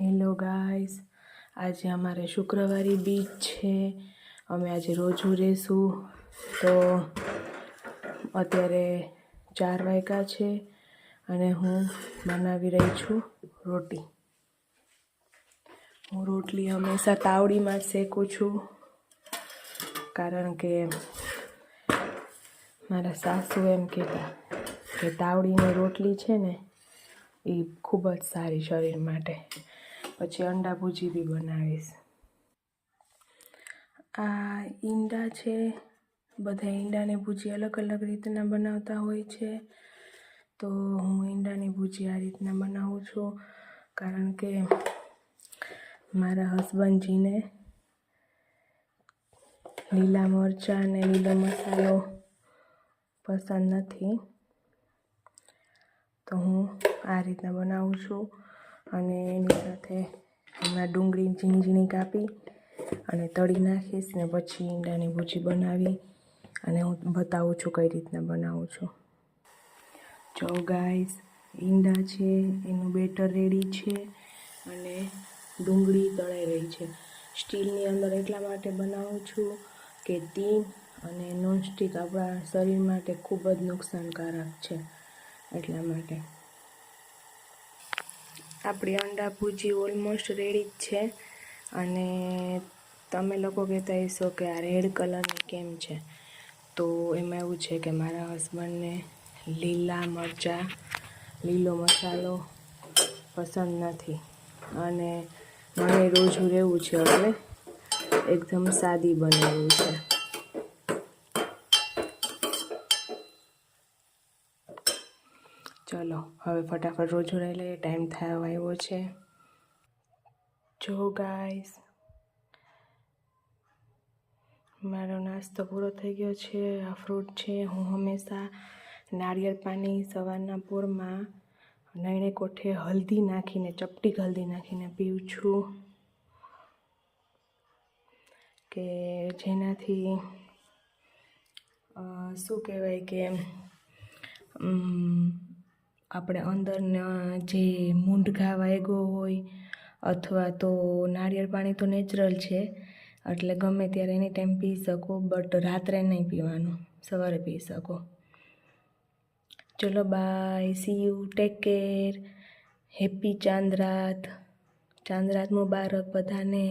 Hello guys આજે અમારે શુક્રવારી beach છે. અમે આજે રોજુ રહેશું તો અત્યારે ચાર વાગ્યા છે અને હું બનાવી રહી છું રોટી. હું રોટલી હંમેશા તાવડીમાં શેકું છું. કારણ કે મારા સાસુ એમ કહેતા કે તાવડીની રોટલી છે ને એ ખૂબ જ સારી શરીર માટે પછી અંડા ભૂજી બી બનાવીશ. આ ઈંડા છે, બધા ઈંડાની ભૂજી અલગ અલગ રીતના બનાવતા હોય છે. તો હું ઈંડાની ભૂજી આ રીતના બનાવું છું, કારણ કે મારા હસબન્ડજીને લીલા મરચાં અને લીલો મસાલો પસંદ નથી. તો હું આ રીતના બનાવું છું. અને એની સાથે એમાં ડુંગળી ઝીણી ઝીણી કાપી અને તળી નાખીશ ને પછી ઈંડાની ભૂજી બનાવી અને હું બતાવું છું કઈ રીતના બનાવું છું. જો ગાઈસ ઈંડા છે, એનું બેટર રેડી છે અને ડુંગળી તળાઈ રહી છે. સ્ટીલની અંદર એટલા માટે બનાવું છું કે તીન અને નોનસ્ટિક આપણા શરીર માટે ખૂબ જ નુકસાનકારક છે એટલા માટે. આપણી અંડા ભૂજી ઓલમોસ્ટ રેડી જ છે. અને તમે લોકો કહેતા હશો કે આ રેડ કલરની કેમ છે? તો એમાં એવું છે કે મારા હસબન્ડને લીલા મરચાં, લીલો મસાલો પસંદ નથી. અને મને રોજુ રહેવું છે એટલે એકદમ સાદી બનેલું છે. ચલો, હવે ફટાફટ રોજો રહી લઈએ, ટાઈમ થયો, આવ્યો છે. જો ગાઈસ, મારો નાસ્તો પૂરો થઈ ગયો છે, આ ફ્રૂટ છે, હું હંમેશા નારિયેળ પાણી સવારના પૂરમાં નૈણે કોઠે હલ્દી નાખીને, ચપટી હલ્દી નાખીને પીઉં છું. કે જેનાથી શું કહેવાય કે આપણે અંદરના જે મૂંઢઘા વાગ્યો હોય અથવા તો નારિયેળ પાણી તો નેચરલ છે, એટલે ગમે ત્યારે એની ટાઈમ પી શકો બટ રાત્રે નહીં પીવાનું, સવારે પી શકો. ચલો bye see you take care happy Chandraat Chandraat મુબારક બધાને.